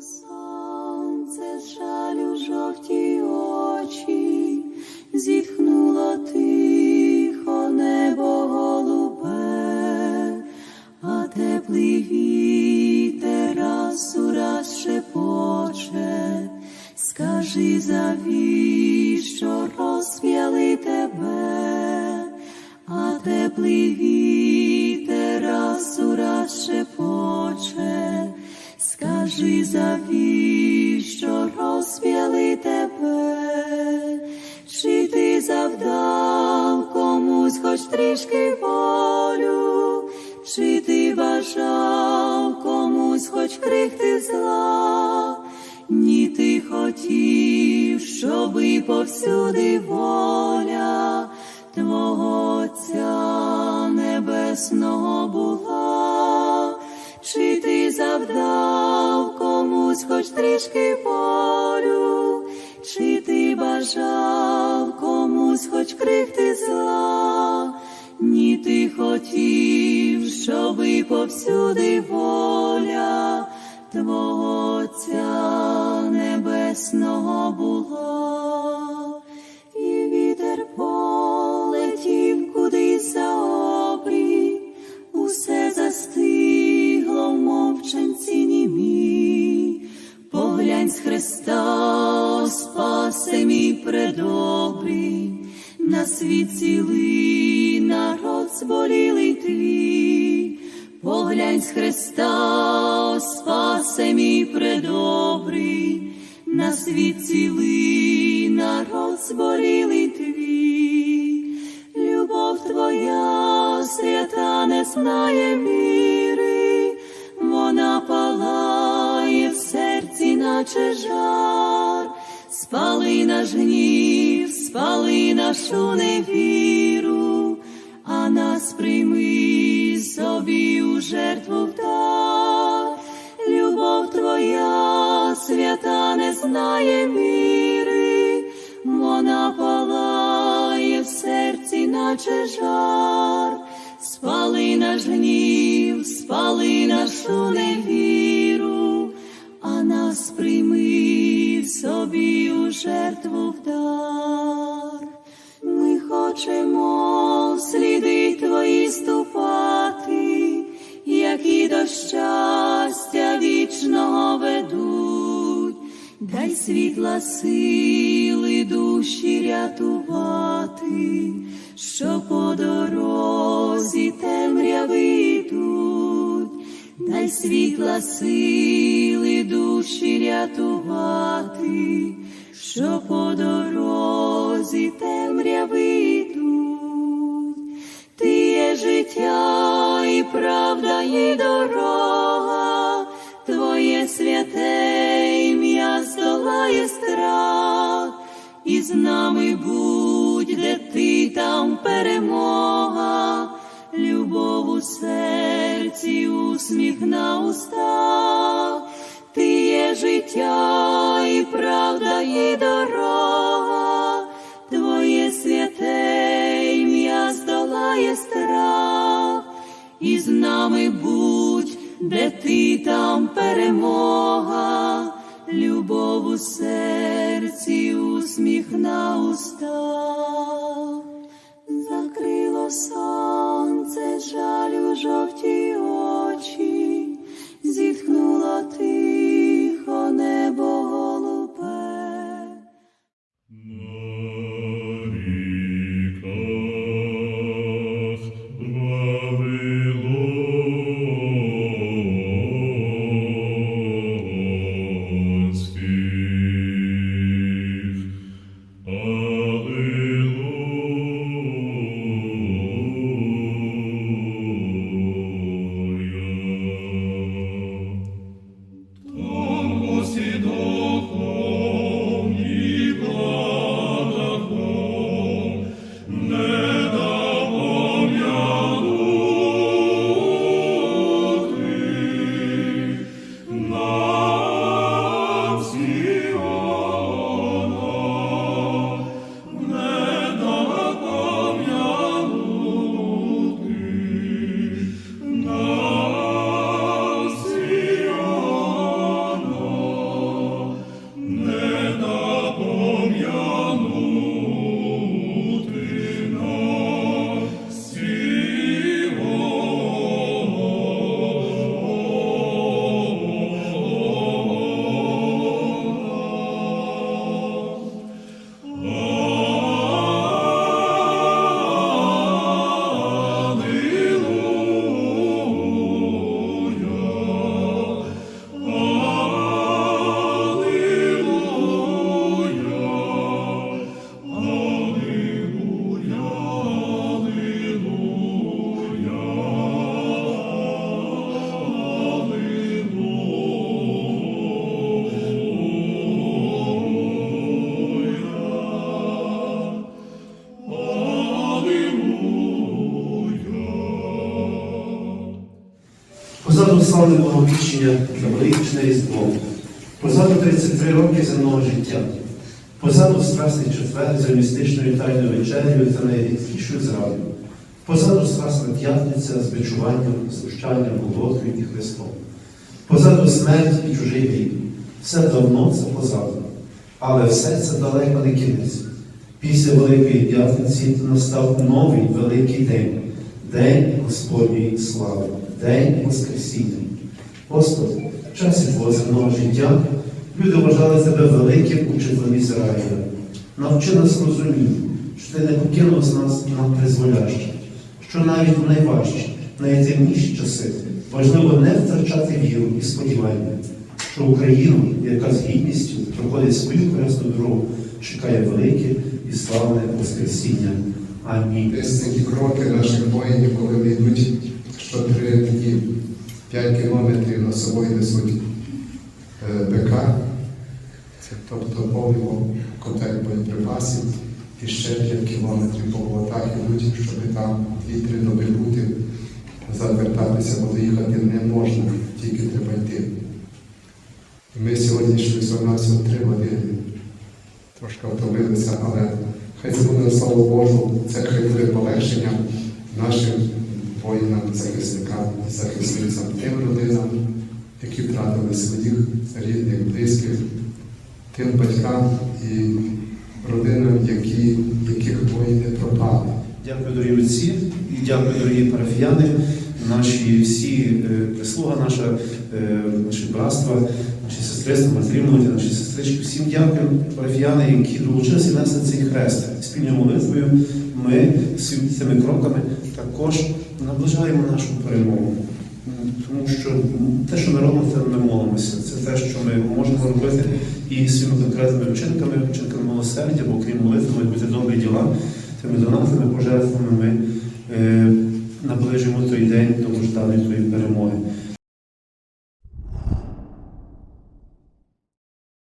Сонце жалю жовті очі, зітхнуло тихо небо голубе, а теплий вітер раз у раз шепоче, скажи завіщо розп'яли тебе, а теплий вітер раз у раз шепоче, скажи завіщо розп'яли тебе, чи ти завдав комусь хоч трішки болю, чи ти бажав комусь хоч крихти зла, ні ти хотів, щоби повсюди воля Твого Отця Небесного була, чи ти завдав комусь хоч трішки болю, чи ти бажав комусь хоч крихти зла, ні ти хотів, щоби повсюди воля Твого Отця Небесного була, Христа, спасе мій предобрий, на світ цілий народ зболілий твій, поглянь з Христа, спасе мій предобрий, на світ цілий народ зболілий твій, любов твоя свята не знає міри, наче жар, спали наш гнів, спали нашу невіру, а нас прийми собі у жертву вдар. Любов твоя свята не знає міри, вона палає в серці, наче жар, спали наш гнів, спали нашу невіру, нас прийми собі у жертву вдар. Ми хочемо сліди твої ступати, які до щастя вічного ведуть, дай світла сили душі рятувати, що по дорозі темряви йдуть, дай світла сили душі рятувати, що по дорозі темряви йдуть. Ти є життя і правда, і дорога, Твоє святе ім'я здолає страх, і з нами будь, де ти там перемога, любов у серці, усміх на устах, ти є життя і правда, і дорога, Твоє святе ім'я здолає страх, і з нами будь, де ти там перемога, любов у серці, усміх на устах, закрило сонце Позаду славне благовіщення на величне різдво. Позаду 33 роки земного життя. Позаду страсний четвер за містичною тайною вечерею та найрідкішою зрадою. Позаду страсна п'ятниця з бичуванням, знущанням, Голгофою і Христом. Позаду смерть і чужий вік. Все давно це позаду. Але все це далеко не кінець. Після Великої П'ятниці настав новий великий день, День Господньої слави, День Воскресіння. Господи, в часі Твого земного життя люди вважали Тебе великим учителем Ізраїля. Навчи нас розумінню, що Ти не покинув з нас нам призволяще, що навіть у найважчі, найтемніші часи важливо не втрачати віру і сподівання, що Україну, яка з гідністю проходить свою хресну дорогу, чекає велике і славне Воскресіння. Амінь. Десь кроки наших воїнів, коли вони йдуть щотри такі 5 кілометрів на собою несуть е, БК, тобто повний котель боєприпасів, і ще 5 кілометрів по болотах ідуть, щоб там 2-3 доби бути, завертатися, бо доїхати не можна, тільки треба йти. Ми сьогодні йшли всього 3 години. Трошки втомилися, але хай це буде на славу Божу, це хай буде полегшення нашим воїнам, захисникам, захисницям, тим родинам, які втратили своїх рідних, близьких, тим батькам і родинам, які, яких воїни пропали. Дякую, дорогі отці, і дякую, дорогі парафіяни, наші всі е, прислуга, наша, е, наші братства, наші сестриства, матері наші сестрички. Всім дякую, парафіяни, які долучилися нести цей хрест. Спільною молитвою ми цими кроками також наближаємо нашу перемогу. Тому що те, що ми робимо, це ми молимося. Це те, що ми можемо робити і своїми конкретними вчинками, вчинками милосердя, бо крім молитви мають бути добрі діла. Тими донатами, пожертвами ми е, наближуємо той день довгожданої тої перемоги.